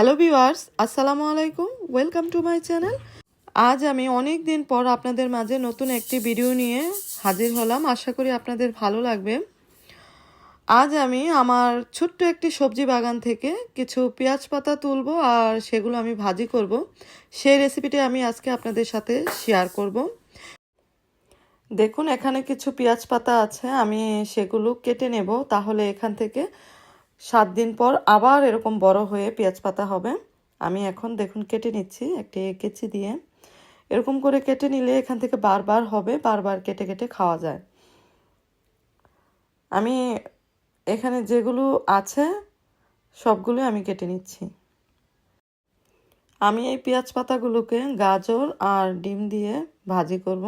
Hello viewers আসসালামু আলাইকুম welcome to my channel আজ আমি অনেক দিন পর আপনাদের মাঝে নতুন একটি ভিডিও নিয়ে হাজির হলাম। আশা করি আপনাদের ভালো লাগবে। আজ আমি আমার ছোট্ট একটি সবজি বাগান থেকে কিছু পেঁয়াজ পাতা তুলবো আর সেগুলো আমি ভাজি করব। সেই রেসিপিটি আমি আজকে আপনাদের সাথে শেয়ার করব। দেখুন, এখানে কিছু পেঁয়াজ পাতা আছে। আমি সেগুলো কেটে নেব। তাহলে এখান থেকে সাত দিন পর আবার এরকম বড় হয়ে পেঁয়াজ পাতা হবে। আমি এখন দেখুন কেটে নিচ্ছি একটি কেচি দিয়ে। এরকম করে কেটে নিলে এখান থেকে বারবার হবে, বারবার কেটে কেটে খাওয়া যায়। আমি এখানে যেগুলো আছে সবগুলো আমি কেটে নিচ্ছি। আমি এই পেঁয়াজ পাতাগুলোকে গাজর আর ডিম দিয়ে ভাজি করব।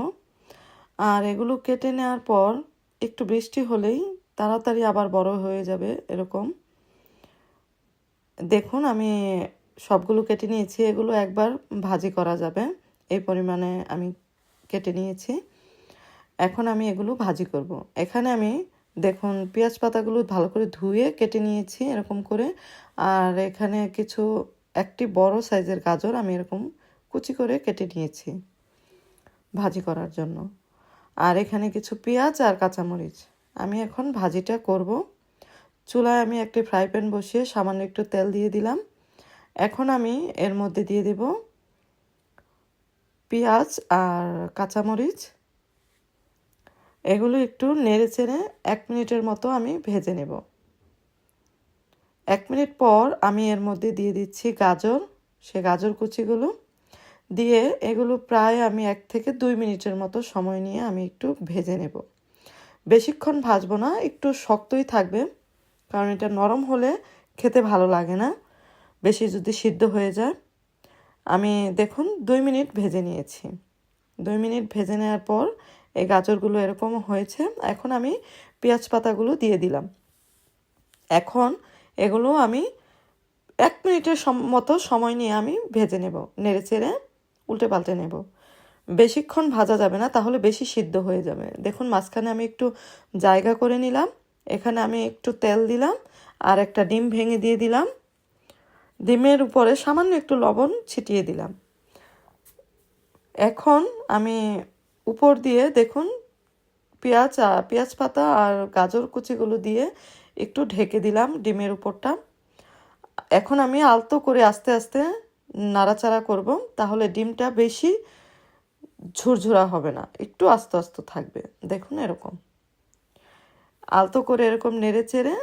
আর এগুলো কেটে নেওয়ার পর একটু বৃষ্টি হলেই তাড়াতাড়ি আবার বড় হয়ে যাবে এরকম। দেখুন, আমি সবগুলো কেটে নিয়েছি। এগুলো একবার ভাজি করা যাবে। এই পরিমাণে আমি কেটে নিয়েছি। এখন আমি এগুলো ভাজি করব। এখানে আমি দেখুন, পেঁয়াজ পাতাগুলো ভালো করে ধুয়ে কেটে নিয়েছি এরকম করে। আর এখানে কিছু, একটি বড় সাইজের গাজর আমি এরকম কুচি করে কেটে নিয়েছি ভাজি করার জন্য। আর এখানে কিছু পেঁয়াজ আর কাঁচামরিচ। আমি এখন ভাজিটা করব। চুলায় আমি একটি ফ্রাই প্যান বসিয়ে সামান্য একটু তেল দিয়ে দিলাম। এখন আমি এর মধ্যে দিয়ে দেব পেঁয়াজ আর কাঁচামরিচ। এগুলো একটু নেড়ে চেড়ে এক মিনিটের মতো আমি ভেজে নেব। এক মিনিট পর আমি এর মধ্যে দিয়ে দিচ্ছি গাজর, সে গাজর কুচিগুলো। দিয়ে এগুলো প্রায় আমি এক থেকে দুই মিনিটের মতো সময় নিয়ে আমি একটু ভেজে নেব। বেশিক্ষণ ভাজবো না, একটু শক্তই থাকবে। কারণ এটা নরম হলে খেতে ভালো লাগে না। বেশি যদি সিদ্ধ হয়ে যায়। আমি দেখুন দুই মিনিট ভেজে নিয়েছি। দুই মিনিট ভেজে নেওয়ার পর এই গাজরগুলো এরকম হয়েছে। এখন আমি পেঁয়াজ পাতাগুলো দিয়ে দিলাম। এখন এগুলো আমি এক মিনিটের মতো সময় নিয়ে আমি ভেজে নেব। নেড়ে চেড়ে উল্টে পাল্টে নেব। বেশিক্ষণ ভাজা যাবে না, তাহলে বেশি সিদ্ধ হয়ে যাবে। দেখুন মাঝখানে আমি একটু জায়গা করে নিলাম। এখানে আমি একটু তেল দিলাম আর একটা ডিম ভেঙে দিয়ে দিলাম। ডিমের উপরে সামান্য একটু লবণ ছিটিয়ে দিলাম। এখন আমি উপর দিয়ে দেখুন পেঁয়াজ পেঁয়াজ পাতা আর গাজর কুচিগুলো দিয়ে একটু ঢেকে দিলাম ডিমের উপরটা। এখন আমি আলতো করে আস্তে আস্তে নাড়াচাড়া করব, তাহলে ডিমটা বেশি ঝুরঝুরা হবে না, একটু আস্তে আস্তে থাকবে। দেখুন এরকম। আলতো করে এরকম নেড়ে চেড়ে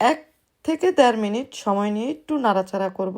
এক থেকে দেড় মিনিট সময় নিয়ে একটু নাড়াচাড়া করব।